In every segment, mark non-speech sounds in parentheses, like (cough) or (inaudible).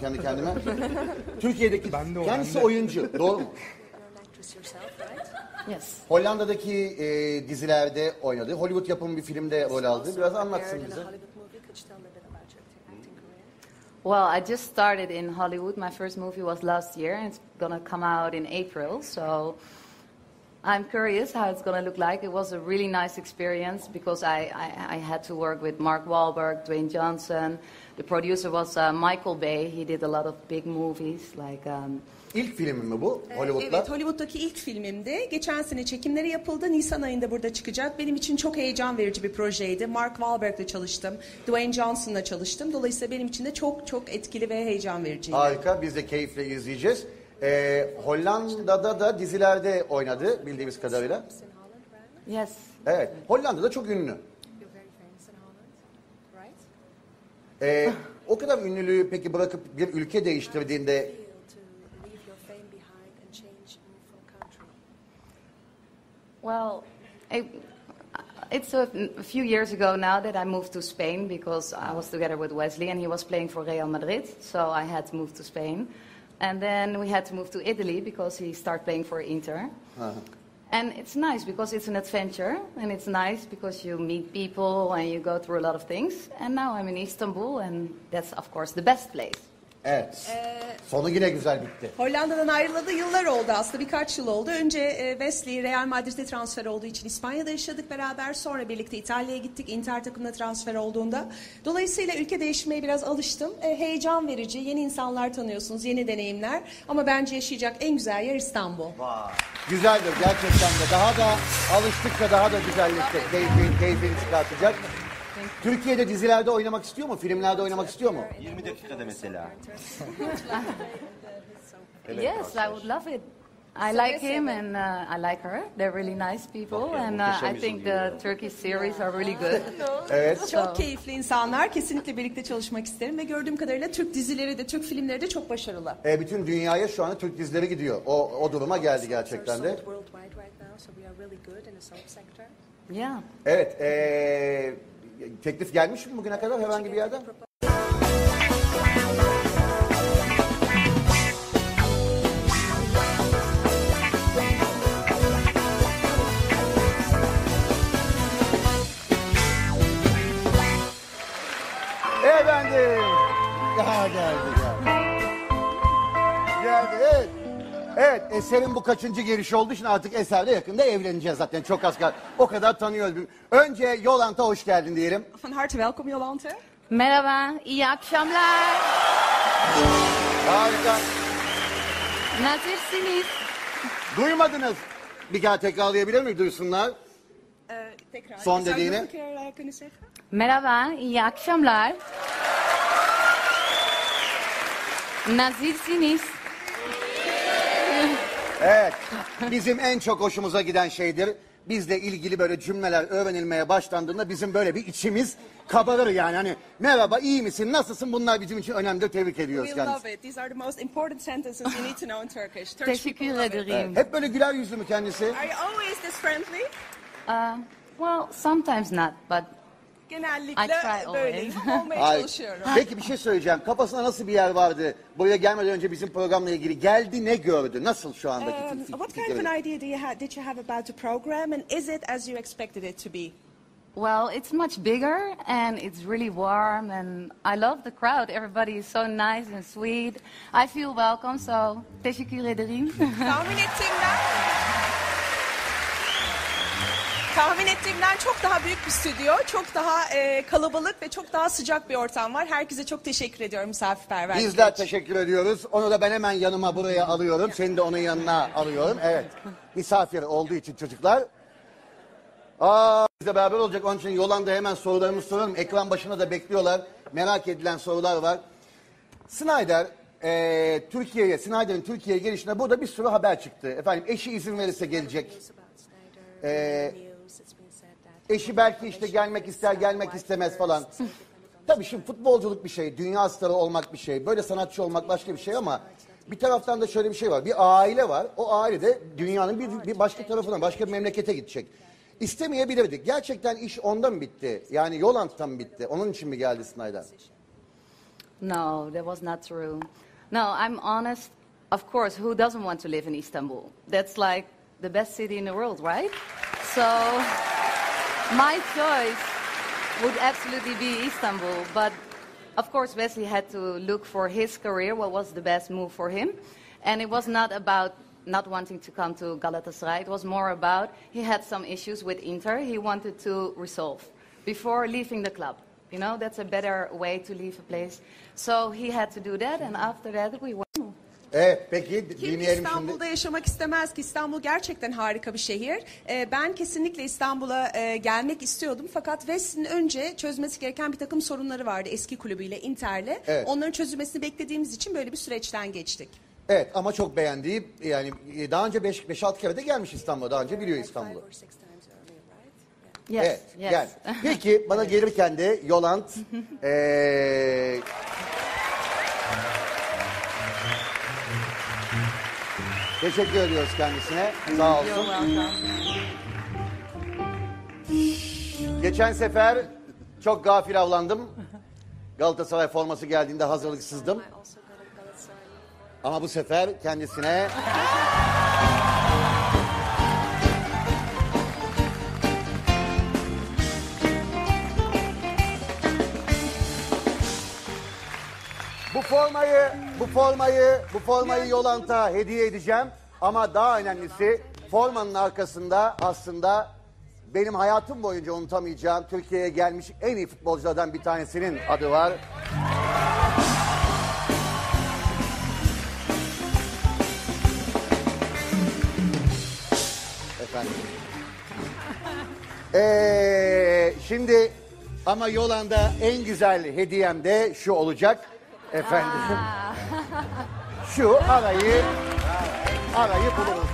kendi kendime. (laughs) Türkiye'deki Ben de kendisi ben de. oyuncu. Doğru mu? Yes. Hollanda'daki e, dizilerde oynadı. Hollywood yapımı bir filmde rol aldı. Biraz anlatsın bize. Well, I just started in Hollywood. My first movie was last year, and it's gonna come out in April. So I'm curious how it's gonna look like. It was a really nice experience because I, I, I had to work with Mark Wahlberg, Dwayne Johnson. The producer was uh, Michael Bay. He did a lot of big movies like. Um, İlk filmi mi bu Hollywood'da? Evet, Hollywood'daki ilk filmimdi. Geçen sene çekimleri yapıldı. Nisan ayında burada çıkacak. Benim için çok heyecan verici bir projeydi. Mark Wahlberg'le çalıştım. Dwayne Johnson'la çalıştım. Dolayısıyla benim için de çok çok etkili ve heyecan vericiydi. Harika. Biz de keyifle izleyeceğiz. E, Hollanda'da da dizilerde oynadı bildiğimiz kadarıyla. Yes. Evet. Hollanda'da çok ünlü. You're very famous in Holland, right? E, o kadar ünlülüğü peki bırakıp bir ülke değiştirdiğinde. Well, I, it's a, a few years ago now that I moved to Spain because I was together with Wesley and he was playing for Real Madrid. So I had to move to Spain. And then we had to move to Italy because he started playing for Inter. Uh-huh. And it's nice because it's an adventure and it's nice because you meet people and you go through a lot of things. And now I'm in Istanbul and that's, of course, the best place. Evet. Sonu yine güzel bitti. Hollanda'dan ayrılalı yıllar oldu aslında birkaç yıl oldu. Önce e, Wesley Real Madrid'e transfer olduğu için İspanya'da yaşadık beraber. Sonra birlikte İtalya'ya gittik Inter takımına transfer olduğunda. Dolayısıyla ülke değişmeye biraz alıştım. E, heyecan verici, yeni insanlar tanıyorsunuz, yeni deneyimler. Ama bence yaşayacak en güzel yer İstanbul. Güzeldir gerçekten de. Daha da alıştıkça daha da güzelleşecek. Keyfini, keyfini çıkartacak. Türkiye'de dizilerde oynamak istiyor mu? Filmlerde oynamak istiyor mu? 20 dakikada mesela. (laughs) Yes, I would love it. I like him and uh, I like her. They're really nice people, and uh, I think the Turkish series are really good. (laughs) Evet. Çok keyifli insanlar. Kesinlikle birlikte çalışmak isterim ve gördüğüm kadarıyla Türk dizileri de, Türk filmleri de çok başarılı. E, bütün dünyaya şu anda Türk dizileri gidiyor. O, o duruma geldi gerçekten de. We're sold worldwide right now, so we are really good in the soap sector. Yeah. Evet. E, teklif gelmiş mi bugüne kadar herhangi bir yerden? Efendim. Daha geldi geldi. Geldi evet. Evet Eser'in bu kaçıncı gelişi olduğu için artık Eser'le yakında evleneceğiz zaten çok az kaldı. O kadar tanıyoruz. Önce Yolanta hoş geldin diyelim. Van harte welkom Jolante. Merhaba, iyi akşamlar. Harika. Nasılsınız? Duymadınız. Bir daha tekrarlayabilir miyim duysunlar? Ee, tekrar. Son Zou je dediğini. nog een keer, eh, kunnen zeggen? Merhaba, iyi akşamlar. Nasılsınız? Evet. Bizim en çok hoşumuza giden şeydir. Bizle ilgili böyle cümleler öğrenilmeye başlandığında bizim böyle bir içimiz kabarır yani. Hani merhaba iyi misin nasılsın bunlar bizim için önemlidir tebrik ediyoruz We kendisini. love it. These are the most important sentences you need to know in Turkish. Turkish Teşekkür people love it. ederim. Hep böyle güler yüzlü mü kendisi? Are you always this friendly? Uh, well, sometimes not, but I Genellikle try böyleyim. (laughs) Olmaya Ay, çalışıyorum. Peki bir şey söyleyeceğim. Kafasında nasıl bir yer vardı? Buraya gelmeden önce bizim programla ilgili geldi ne gördü? Nasıl şu andaki Um, fik- what kind of an idea do you ha- did you have about the program and is it as you expected it to be? well, it's much bigger and it's really warm, and I love the crowd. Everybody is so nice and sweet. I feel welcome, so teşekkür ederim. Tahmin ettiğimden (laughs) Tahmin ettiğimden çok daha büyük bir stüdyo, çok daha e, kalabalık ve çok daha sıcak bir ortam var. Herkese çok teşekkür ediyorum misafirperverlik Bizler teşekkür ediyoruz. Onu da ben hemen yanıma buraya alıyorum. Seni de onun yanına alıyorum. Evet. Misafir olduğu için çocuklar. Aa, bizle beraber olacak. Onun için Yolanda hemen sorularımızı soralım. Ekran başında da bekliyorlar. Merak edilen sorular var. Snyder, e, Türkiye'ye, Snyder'in Türkiye'ye gelişine burada bir sürü haber çıktı. Efendim eşi izin verirse gelecek. News about Snyder, news, it's been said that Eşi belki işte gelmek ister, gelmek istemez falan. Tabii şimdi futbolculuk bir şey, dünya starı olmak bir şey, böyle sanatçı olmak başka bir şey ama bir taraftan da şöyle bir şey var. Bir aile var. O aile de dünyanın bir, bir başka tarafına, başka bir memlekete gidecek. İstemeyebilirdik. Gerçekten iş onda mı bitti? Yani Yolant'ta mı bitti? Onun için mi geldi Snyder? No, that was not true. No, I'm honest. Of course, who doesn't want to live in Istanbul? That's like the best city in the world, right? So, my choice would absolutely be Istanbul. But of course, Wesley had to look for his career, what was the best move for him. And it was not about not wanting to come to Galatasaray. It was more about he had some issues with Inter he wanted to resolve before leaving the club. You know, that's a better way to leave a place. So he had to do that, and after that, we went. Evet peki Kim dinleyelim İstanbul'da şimdi. yaşamak istemez ki? İstanbul gerçekten harika bir şehir. Ee, ben kesinlikle İstanbul'a e, gelmek istiyordum. Fakat West'in önce çözmesi gereken bir takım sorunları vardı eski kulübüyle, Inter'le. Evet. Onların çözülmesini beklediğimiz için böyle bir süreçten geçtik. Evet ama çok beğendiği yani e, daha önce 5-6 kere de gelmiş İstanbul'a. Daha önce biliyor İstanbul'u. Yes, Evet, yes. gel. (laughs) Peki bana gelirken de Yolant eee (laughs) Teşekkür ediyoruz kendisine. Sağ olsun. Geçen sefer çok gafil avlandım. Galatasaray forması geldiğinde hazırlıksızdım. Ama bu sefer kendisine bu formayı, bu formayı, bu formayı Yolant'a hediye edeceğim. Ama daha önemlisi formanın arkasında aslında benim hayatım boyunca unutamayacağım Türkiye'ye gelmiş en iyi futbolculardan bir tanesinin adı var. Efendim. Ee, şimdi ama Yolanda en güzel hediyem de şu olacak. Efendim. Şu arayı arayı buluruz.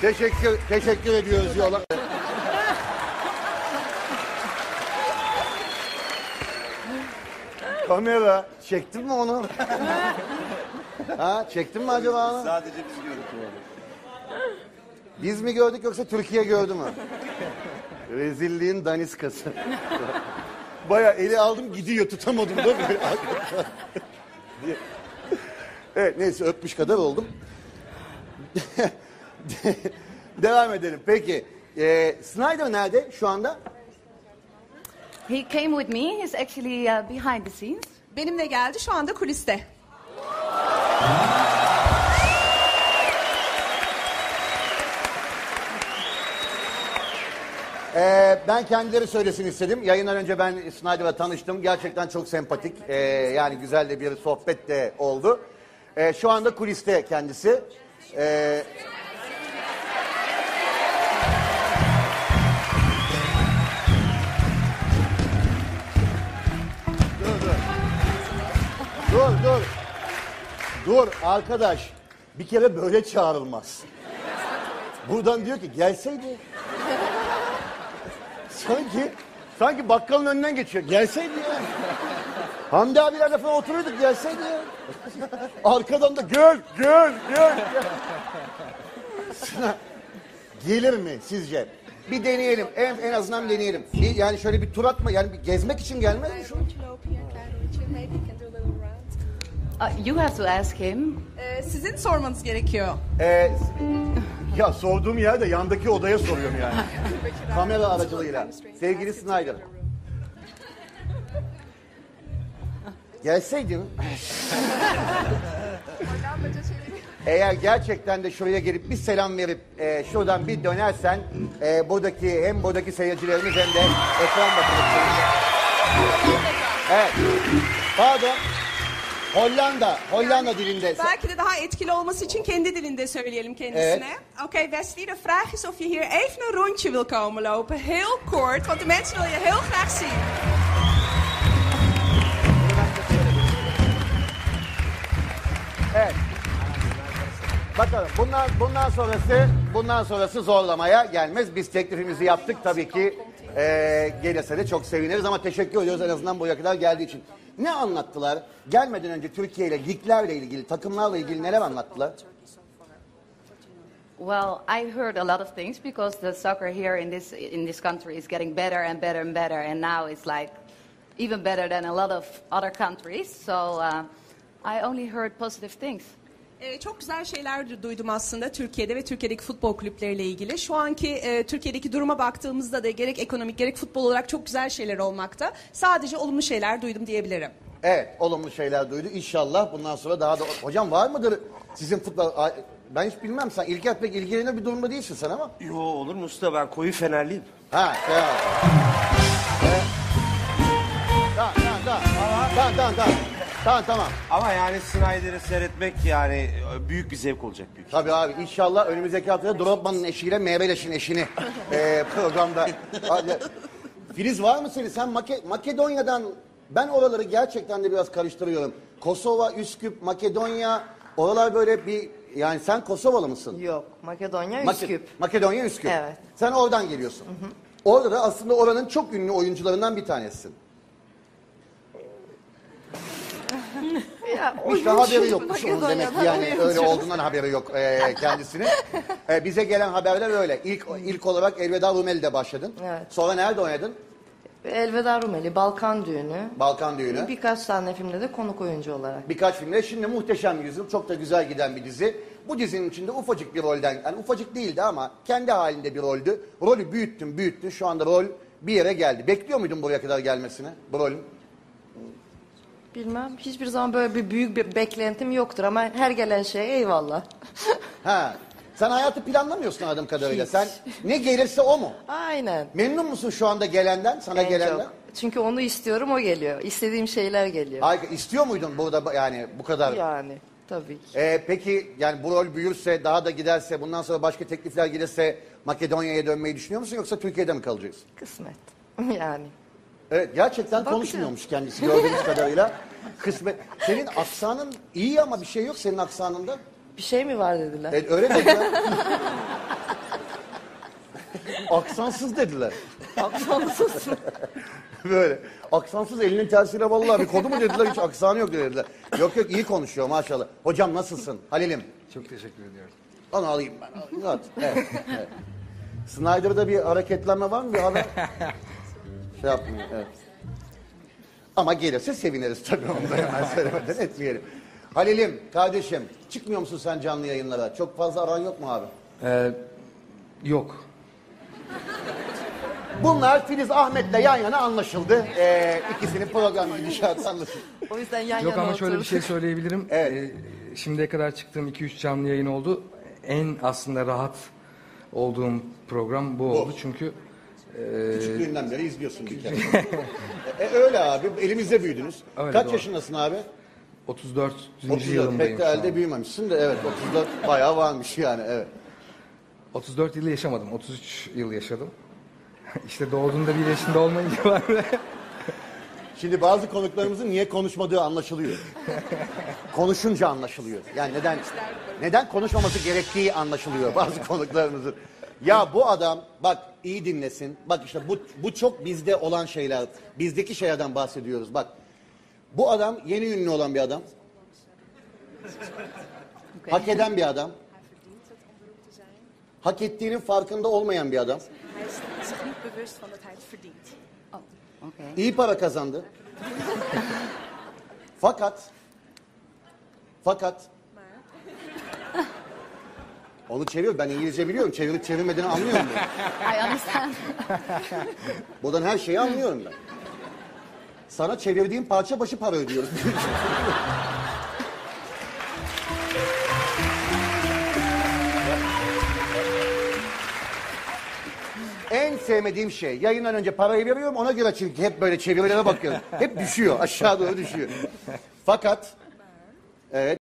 Teşekkür teşekkür ediyoruz Yolanda. Kamera çektin mi onu? (laughs) ha çektin mi acaba onu? Sadece biz gördük. Biz mi gördük yoksa Türkiye gördü mü? Rezilliğin daniskası. Baya eli aldım gidiyor tutamadım da böyle. evet neyse öpmüş kadar oldum. Devam edelim. Peki. Ee, Snyder nerede şu anda? He came with me. He's actually uh, behind the scenes. Benimle geldi şu anda kuliste. Ee, ben kendileri söylesin istedim. Yayından önce ben Snyder'la tanıştım. Gerçekten çok sempatik. Ee, yani güzel de bir sohbet de oldu. Ee, şu anda kuliste kendisi. Ee, Dur arkadaş. Bir kere böyle çağrılmaz. Buradan diyor ki gelseydi. Sanki sanki bakkalın önünden geçiyor. Gelseydi ya. Hamdi abilerle falan oturuyorduk gelseydi ya. Arkadan da gel. gel. Sana Gelir mi sizce? Bir deneyelim. En, en azından deneyelim. Bir, yani şöyle bir tur atma. Yani bir gezmek için gelmez mi şu? Uh, you have to ask him. Ee, sizin sormanız gerekiyor. Ee, ya sorduğum yerde yandaki odaya soruyorum yani. (laughs) Kamera aracılığıyla. Sevgili Snyder. Gelseydin. (laughs) Eğer gerçekten de şuraya gelip bir selam verip e, şuradan bir dönersen e, buradaki hem buradaki seyircilerimiz hem de ekran bakımı. Evet. Pardon. Hollanda, Hollanda dilinde. Belki de daha etkili olması için kendi dilinde söyleyelim kendisine. Oké, Wesley, de vraag is of je hier even een rondje wil komen lopen. Heel kort, want de mensen wil je heel graag zien. Evet. Bakalım bundan bundan sonrası bundan sonrası zorlamaya gelmez. Biz teklifimizi yaptık tabii ki. E, gelirse de çok seviniriz ama teşekkür ediyoruz en azından buraya kadar geldiği için. Ne anlattılar? Gelmeden önce Türkiye ile liglerle ilgili, takımlarla ilgili neler anlattılar? Well, I heard a lot of things because the soccer here in this in this country is getting better and better and better, and now it's like even better than a lot of other countries. So uh, I only heard positive things. Ee, çok güzel şeyler du- duydum aslında Türkiye'de ve Türkiye'deki futbol kulüpleriyle ilgili. Şu anki e, Türkiye'deki duruma baktığımızda da gerek ekonomik gerek futbol olarak çok güzel şeyler olmakta. Sadece olumlu şeyler duydum diyebilirim. Evet, olumlu şeyler duydu. İnşallah bundan sonra daha da... Hocam var mıdır sizin futbol... Ben hiç bilmem sen İlker pek ilgilenir bir durumda değilsin sen ama. Yo olur mu usta ben koyu fenerliyim. Ha, tamam. Tamam, tamam, tamam. Tamam, tamam, tamam. Tamam, tamam. Ama yani Snyder'ı seyretmek yani büyük bir zevk olacak büyük. Tabii abi inşallah önümüzdeki haftada Drogba'nın eşiyle Meyveleş'in eşini eee, programda. (laughs) Filiz var mı senin? Sen Make- Makedonya'dan ben oraları gerçekten de biraz karıştırıyorum. Kosova, Üsküp, Makedonya oralar böyle bir yani sen Kosovalı mısın? Yok, Makedonya, Make- Üsküp. Makedonya Üsküp. Evet. Sen oradan geliyorsun. Orada da aslında oranın çok ünlü oyuncularından bir tanesisin. Ya, İşte oyuncu haberi yokmuş onun demek ki Makedonya'dan yani öyle olduğundan haberi yok e, kendisinin. (laughs) E, bize gelen haberler öyle. İlk ilk olarak Elveda Rumeli'de başladın. Evet. Sonra nerede oynadın? Elveda Rumeli, Balkan Düğünü. Balkan Düğünü. Birkaç tane filmde de konuk oyuncu olarak. Birkaç filmde. Şimdi Muhteşem Yüzyıl çok da güzel giden bir dizi. Bu dizinin içinde ufacık bir rolden, yani ufacık değildi ama kendi halinde bir roldü. Rolü büyüttün, büyüttün. Şu anda rol bir yere geldi. Bekliyor muydun buraya kadar gelmesini bu rolün? Bilmem, hiçbir zaman böyle bir büyük bir beklentim yoktur ama her gelen şey eyvallah. (laughs) Ha. Sen hayatı planlamıyorsun anladığım kadarıyla. Hiç. Sen ne gelirse o mu? Aynen. Memnun musun şu anda gelenden, sana En gelenden? çok. Çünkü onu istiyorum, o geliyor. İstediğim şeyler geliyor. Harika. İstiyor muydun burada yani bu kadar? Yani, tabii ki. Ee, peki yani bu rol büyürse, daha da giderse, bundan sonra başka teklifler gelirse Makedonya'ya dönmeyi düşünüyor musun yoksa Türkiye'de mi kalacaksın? Kısmet. (laughs) yani. Evet gerçekten Bakacağım. konuşmuyormuş kendisi gördüğümüz (laughs) kadarıyla. Kısmet. Senin aksanın iyi ama bir şey yok senin aksanında. Bir şey mi var dediler. Evet, öyle dediler. (laughs) Aksansız dediler. Aksansız. (laughs) Böyle. Aksansız elinin tersiyle vallahi bir kodu mu dediler hiç aksanı yok dediler. Yok yok iyi konuşuyor maşallah. Hocam nasılsın? Halil'im. Çok teşekkür ediyorum. Onu alayım ben. alayım. Evet, evet. Snyder'da bir hareketlenme var mı? Bir haber? Şey yapmıyor. Evet. Ama gelirse seviniriz tabii onu da hemen söylemeden etmeyelim. Halil'im, kardeşim çıkmıyor musun sen canlı yayınlara? Çok fazla aran yok mu abi? Ee, yok. Bunlar Filiz Ahmet'le yan yana anlaşıldı. Ee, ikisinin program gidişatı anlaşıldı. o yüzden yan Yok yana ama şöyle bir oturduk. şey söyleyebilirim. (laughs) Evet. Ee, şimdiye kadar çıktığım 2-3 canlı yayın oldu. En aslında rahat olduğum program bu oldu. Çünkü Küçüklüğünden beri izliyorsun bir kere. (laughs) e, öyle abi, elimizde büyüdünüz. Öyle, Kaç doğru. yaşındasın abi? 34. 34, yılındayım pek de elde büyümemişsin de evet 34 bayağı varmış yani evet. 34 yıl yaşamadım. 33 yıl yaşadım. (laughs) işte doğduğunda bir yaşında olmayınca (laughs) var. Şimdi bazı konuklarımızın niye konuşmadığı anlaşılıyor. Konuşunca anlaşılıyor. Yani neden neden konuşmaması gerektiği anlaşılıyor bazı konuklarımızın. Ya bu adam bak iyi dinlesin. Bak işte bu bu çok bizde olan şeyler. Bizdeki şeylerden bahsediyoruz. Bak. Bu adam yeni ünlü olan bir adam. Hak eden bir adam. Hak ettiğinin farkında olmayan bir adam. Oh. İyi para kazandı. (laughs) fakat fakat onu çevir. Ben İngilizce biliyorum. Çevirip çevirmediğini anlıyorum ben. (laughs) I understand. (laughs) Buradan her şeyi anlıyorum ben. Sana çevirdiğim parça başı para ödüyoruz. (laughs) En sevmediğim şey yayından önce parayı veriyorum ona göre çünkü hep böyle çevirilere bakıyorum. Hep düşüyor aşağı doğru düşüyor. Fakat evet